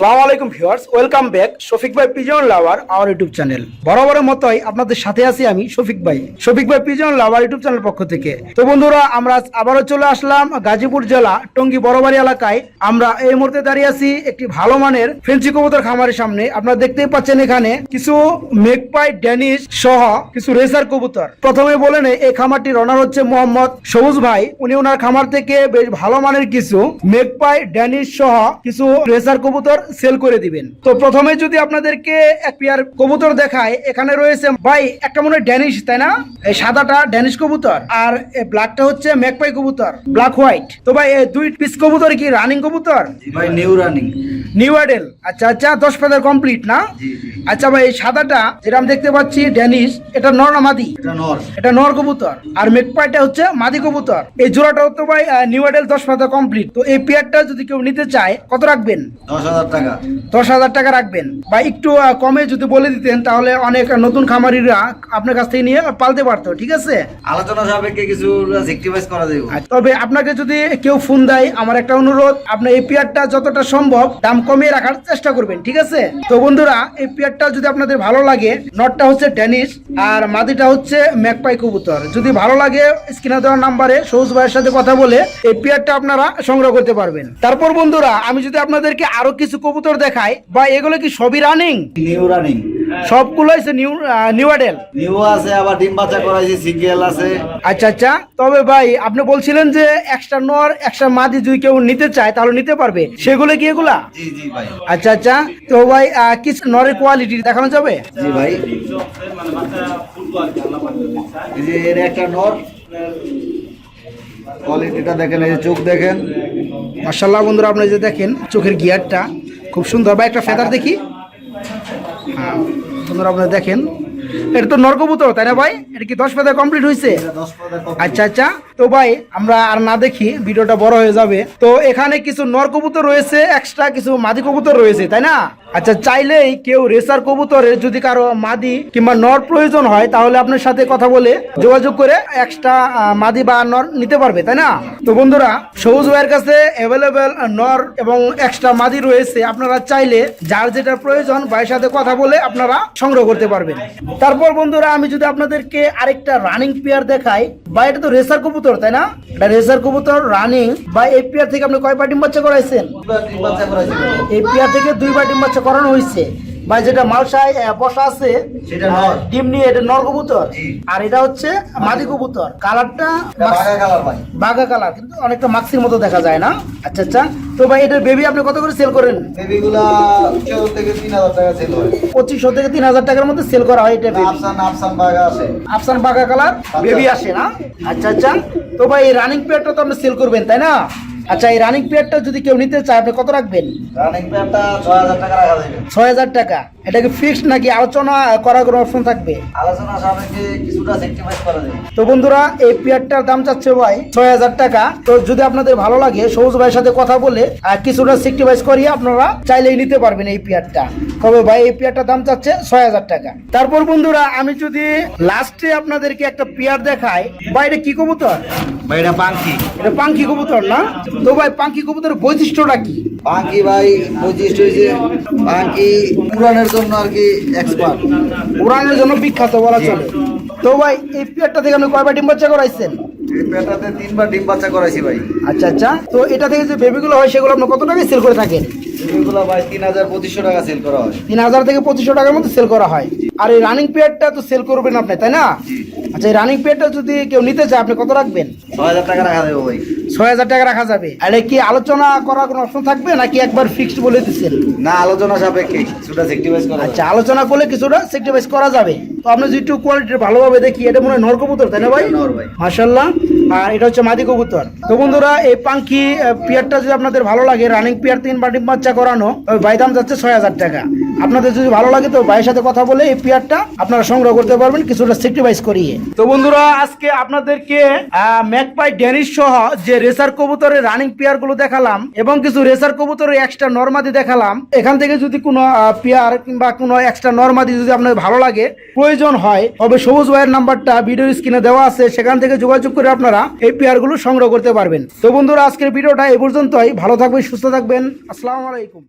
সালাম আলাইকুম viewers, welcome back. Shafiq ভাই, পিজন লাভার, আমার ইউটিউব চ্যানেল। বরাবরের মতোই আপনাদের সাথে আছি আমি শফিক ভাই। শফিক ভাই, পিজন লাভার ইউটিউব চ্যানেল পক্ষ থেকে। তো বন্ধুরা, আমরা আবারও চলে আসলাম গাজীপুর জেলা টঙ্গী বড়বাড়ি এলাকায়। আমরা এই মুহূর্তে দাঁড়িয়ে আছি একটি ভালো মানের ফেন্সি কবুতর খামারের সামনে। আপনারা দেখতেই পাচ্ছেন এখানে কিছু মেকপাই ড্যানিশ সহ কিছু রেসার কবুতর। প্রথমে বলে নেই, এই খামারটির ওনার হচ্ছে মোহাম্মদ সবুজ ভাই। উনি ওনার খামার থেকে বেশ ভালো মানের কিছু মেকপাই ড্যানিশ সহ কিছু রেসার কবুতর সেল করে দিবেন। তো প্রথমে যদি আপনাদেরকে এক পেয়ার কবুতর দেখায়, এখানে রয়েছে, ভাই, একটা মনে হয় ড্যানিশ তাই না? এই সাদাটা ড্যানিশ কবুতর, আর এই ব্ল্যাকটা হচ্ছে মেকপাই কবুতর ব্ল্যাক হোয়াইট তো ভাই দুই পিস কবুতর কি রানিং কবুতর? ভাই নিউ রানিং নিউ আইডেল আচ্ছা আচ্ছা দশ পেদার কমপ্লিট না? আচ্ছা ভাই এই সাদাটা যেটা আমি দেখতে পাচ্ছি ড্যানিশ এটা নর না মাদি? এটা নর। কবুতর। আর মেকপাইটা হচ্ছে মাদি কবুতর। এই জোড়াটাও তো ভাই নিউ আইডেল দশ পাতা কমপ্লিট তো এই পেয়ারটা যদি কেউ নিতে চায় কত রাখবেন? দশ হাজার টাকা। দশ হাজার টাকা রাখবেন। বা একটু কমে যদি বলে দিতেন তাহলে অনেক নতুন খামারিরা আপনার কাছ থেকে নিয়ে পালতে পারতো ঠিক আছে? আলোচনা সাপেক্ষে কিছু সেক্টিভাইজ করা দেব আচ্ছা, তবে আপনাকে যদি কেউ ফোন দেয় আমার একটা অনুরোধ আপনি এই পেয়ারটা যতটা সম্ভব দাম কমিয়ে রাখার চেষ্টা করবেন, ঠিক আছে? তো বন্ধুরা, এই পেয়ারটা যদি আপনাদের ভালো লাগে, নটটা হচ্ছে ড্যানিশ আর মাদিটা হচ্ছে ম্যাকপাই কবুতর। যদি ভালো লাগে, স্ক্রিনে দেওয়ার নাম্বারে সৌজ ভাইয়ের সাথে কথা বলে এই পেয়ারটা আপনারা সংগ্রহ করতে পারবেন। তারপর বন্ধুরা, আমি যদি আপনাদেরকে আরও কিছু কবুতর দেখাই বা এগুলো কি সবই রানিং নিউ রানিং সবগুলো হচ্ছে নিউ নিউ আডেল নিউ আছে আবার ডিম বাচ্চা করাইছি সিঙ্গেল আছে। আচ্ছা আচ্ছা। তবে ভাই আপনি বলছিলেন যে এক্সট্রা নর এক্সট্রা মাদি যদি কেউ নিতে চায় তাহলে নিতে পারবে। সেগুলো কি এগুলা? জি জি ভাই। আচ্ছা আচ্ছা। তো ভাই কিছু নরের কোয়ালিটি দেখানো যাবে? জি ভাই। এর একটা নর কোয়ালিটিটা দেখেন এই যে চোখ দেখেন। মার্শাল্লাহ বন্ধুরা আপনি যে দেখেন চোখের গিয়ারটা খুব সুন্দর। ভাই একটা ফেদার দেখি। বন্ধুরা আপনারা দেখেন। এটা তো নরকবুতর তাই না ভাই? এটা কি দশ পাতা কমপ্লিট হয়েছে আচ্ছা আচ্ছা। তো ভাই, আমরা আর না দেখি ভিডিওটা বড় হয়ে যাবে। তো এখানে কিছু নর কবুতর রয়েছে এক্সট্রা কিছু মাদি কবুতর রয়েছে, তাই না? আচ্ছা চাইলেই কেউ রেসার কবুতরের যদি কারও মাদি কিংবা নর প্রয়োজন হয়, তাহলে আপনার সাথে কথা বলে যোগাযোগ করে এক্সট্রা মাদি বা নর নিতে পারবে, তাই না? তো বন্ধুরা, সবুজ ভাইয়ের কাছে অ্যাভেলেবেল নর এবং এক্সট্রা মাদি রয়েছে, আপনারা চাইলে যার যেটা প্রয়োজন ভাইয়ের সাথে কথা বলে আপনারা সংগ্রহ করতে পারবেন। তারপর বন্ধুরা, আমি যদি আপনাদেরকে আরেকটা রানিং পেয়ার দেখাই বা এটা তো রেসার কবুতর তাই না? এটা রেসার কবুতর রানিং বা এই পেয়ার থেকে আপনি কয় ডিম বাচ্চা করাইছেন? এপিআর এই পেয়ার থেকে দুই ডিম বাচ্চা করানো হয়েছে বা যেটা মালসায় বসা আছে ডিম নিয়ে এটা নর কবুতর। আর এটা হচ্ছে মাদি কবুতর। কালারটা বাঘা কালার কিন্তু অনেকটা মাক্সির মতো দেখা যায় না। আচ্ছা আচ্ছা। তো ভাই এটা বেবি আপনি কত করে সেল করেন? বেবিগুলা চোদ্দ থেকে তিন হাজার টাকা সেল হয়। পঁচিশশো থেকে তিন হাজার টাকার মধ্যে সেল করা হয় এটা বেবি আফসান বাঘা আছে। আফসান বাঘা কালার বেবি আসে না? আচ্ছা আচ্ছা। তো ভাই রানিং পেয়ারটা তো আপনি সেল করবেন তাই না? আচ্ছা এই রানিং পেয়ারটা যদি কেউ নিতে চায় আপনি কত রাখবেন? রানিং পেয়ারটা ছয় হাজার টাকা রাখা যাবে। ছয় হাজার টাকা। এটা কি ফিক্সড নাকি আলোচনা করার কোনো অপশন থাকবে? আলোচনা সাপেক্ষে কিছুটা সেক্টিফাইজ করা যাবে তো বন্ধুরা এই পেয়ারটার দাম চাচ্ছে ভাই ছয় হাজার টাকা। তো যদি আপনাদের ভালো লাগে সবুজ ভাইয়ের সাথে কথা বলে আর কিছুটা সিক্টিভাইজ করিয়ে আপনারা চাইলেই নিতে পারবেন এই পেয়ারটা। তবে ভাই এই পেয়ারটার দাম চাচ্ছে ছয় হাজার টাকা। তারপর বন্ধুরা আমি যদি লাস্টে আপনাদেরকে একটা পেয়ার দেখাই ভাই এটা কি কবুতর? ভাই এটা পাঙ্কি। এটা পাঙ্কি কবুতর না? তো ভাই পাঙ্কি কবুতরের বৈশিষ্ট্যটা কি? পাঙ্কি ভাই বৈশিষ্ট্য হয়েছে পাঙ্কি উড়ানের জন্য আর কি এক্সপার্ট উড়ানের জন্য বিখ্যাত বলা চলে। তো ভাই এই পেয়ারটা থেকে আপনি কয়বার ডিম বাচ্চা করাইছেন? এই তিনবার ডিম বাচ্চা করাইছি ভাই। আচ্ছা আচ্ছা। তো এটা থেকে যে বেবিগুলো হয় সেগুলো আপনি কত টাকায় সেল করে থাকেন? এগুলো ভাই তিন হাজার পঁচিশশো টাকা সেল করা হয়। তিন হাজার থেকে পঁচিশশো টাকার মধ্যে সেল করা হয়। আর এই রানিং পিরিয়ডটা তো সেল করবেন আপনি তাই না? আচ্ছা এই রানিং পিরিয়ডটা যদি কেউ নিতে চায় আপনি কত রাখবেন? ছয় হাজার টাকা রাখা দেবো ভাই। ছয় হাজার টাকা রাখা যাবে। আর কি আলোচনা করার কোনো অপশন থাকবে নাকি একবার ফিক্সড বলে দিচ্ছেন? না আলোচনা সাপেক্ষে। কিছুটা সেক্টিফাইজ করা আচ্ছা আলোচনা করলে কিছুটা সেক্টিভাইজ করা যাবে। তো আপনি যদি একটু কোয়ালিটি ভালোভাবে দেখি এটা মনে হয় নর কবুতর তাই না ভাই? নর ভাই। মাশাল্লাহ আর এটা হচ্ছে মাদি কবুতর। তো বন্ধুরা এই পাঙ্কি পিয়ারটা যদি আপনাদের ভালো লাগে রানিং পিয়ার তিন বাটি বাচ্চা করানো তবে ভাই দাম যাচ্ছে ছয় হাজার টাকা। আপনাদের যদি ভালো লাগে তো ভাইয়ের সাথে কথা বলে এই পিয়ারটা আপনারা সংগ্রহ করতে পারবেন, কিছুটা সেক্টিভাইজ করিয়ে। তো বন্ধুরা, আজকে আপনাদেরকে ম্যাকপাই ড্যানিশ সহ যে রেসার কবুতরের রানিং পেয়ারগুলো দেখালাম এবং কিছু রেসার কবুতরের এক্সট্রা নর্মাদি দেখালাম, এখান থেকে যদি কোনো পেয়ার কিংবা কোনো এক্সট্রা নর্মাদি যদি আপনাদের ভালো লাগে, প্রয়োজন হয়, তবে সবুজ ভাইয়ের নাম্বারটা ভিডিও স্ক্রিনে দেওয়া আছে, সেখান থেকে যোগাযোগ করে আপনারা এই পেয়ারগুলো সংগ্রহ করতে পারবেন। তো বন্ধুরা, আজকের ভিডিওটা এই পর্যন্তই, ভালো থাকবেন, সুস্থ থাকবেন, আসসালামু আলাইকুম।